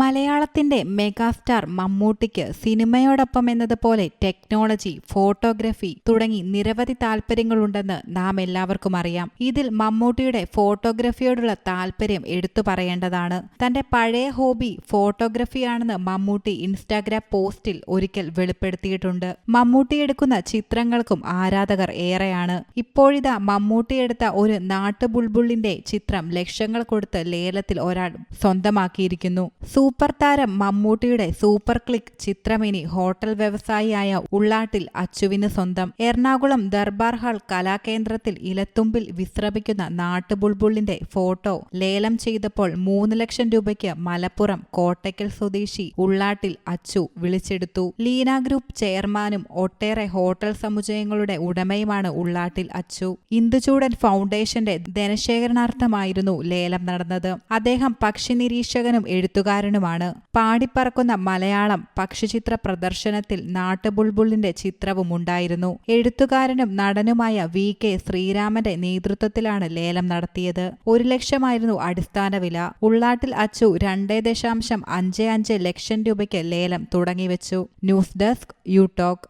മലയാളത്തിന്റെ മെഗാസ്റ്റാർ മമ്മൂട്ടിക്ക് സിനിമയോടൊപ്പം എന്നതുപോലെ ടെക്നോളജി ഫോട്ടോഗ്രഫി തുടങ്ങി നിരവധി താല്പര്യങ്ങളുണ്ടെന്ന് നാം എല്ലാവർക്കും അറിയാം. ഇതിൽ മമ്മൂട്ടിയുടെ ഫോട്ടോഗ്രഫിയോടുള്ള താല്പര്യം എടുത്തു പറയേണ്ടതാണ്. തന്റെ പഴയ ഹോബി ഫോട്ടോഗ്രഫിയാണെന്ന് മമ്മൂട്ടി ഇൻസ്റ്റാഗ്രാം പോസ്റ്റിൽ ഒരിക്കൽ വെളിപ്പെടുത്തിയിട്ടുണ്ട്. മമ്മൂട്ടി എടുക്കുന്ന ചിത്രങ്ങൾക്കും ആരാധകർ ഏറെയാണ്. ഇപ്പോഴിതാ മമ്മൂട്ടി എടുത്ത ഒരു നാട്ടുബുൾബുള്ളിന്റെ ചിത്രം ലക്ഷങ്ങൾ കൊടുത്ത് ലേലത്തിൽ ഒരാൾ സ്വന്തമാക്കിയിരിക്കുന്നു. സൂപ്പർ താരം മമ്മൂട്ടിയുടെ സൂപ്പർ ക്ലിക്ക് ചിത്രമിനി ഹോട്ടൽ വ്യവസായിയായ ഉള്ളാട്ടിൽ അച്ചുവിന് സ്വന്തം. എറണാകുളം ദർബാർ ഹാൾ കലാകേന്ദ്രത്തിൽ ഇലത്തുമ്പിൽ വിശ്രമിക്കുന്ന നാട്ടുബുൾബുള്ളിന്റെ ഫോട്ടോ ലേലം ചെയ്തപ്പോൾ മൂന്ന് ലക്ഷം രൂപയ്ക്ക് മലപ്പുറം കോട്ടയ്ക്കൽ സ്വദേശി ഉള്ളാട്ടിൽ അച്ചു വിളിച്ചെടുത്തു. ലീന ഗ്രൂപ്പ് ചെയർമാനും ഒട്ടേറെ ഹോട്ടൽ സമുച്ചയങ്ങളുടെ ഉടമയുമാണ് ഉള്ളാട്ടിൽ അച്ചു. ഇന്ദുചൂടൻ ഫൗണ്ടേഷന്റെ ധനശേഖരണാർത്ഥമായിരുന്നു ലേലം നടന്നത്. അദ്ദേഹം പക്ഷി നിരീക്ഷകനും എഴുത്തുകാരനുമാണ് പാടിപ്പറക്കുന്ന മലയാളം പക്ഷിചിത്ര പ്രദർശനത്തിൽ നാട്ടുബുൾബുളിന്റെ ചിത്രവും ഉണ്ടായിരുന്നു. എഴുത്തുകാരനും നടനുമായ വി. കെ. ശ്രീരാമന്റെ നേതൃത്വത്തിലാണ് ലേലം നടത്തിയത്. ഒരു ലക്ഷമായിരുന്നു അടിസ്ഥാന വില. ഉള്ളാട്ടിൽ അച്ചു രണ്ടേ ദശാംശം അഞ്ച് അഞ്ച് ലക്ഷം രൂപയ്ക്ക് ലേലം തുടങ്ങിവെച്ചു. News desk you talk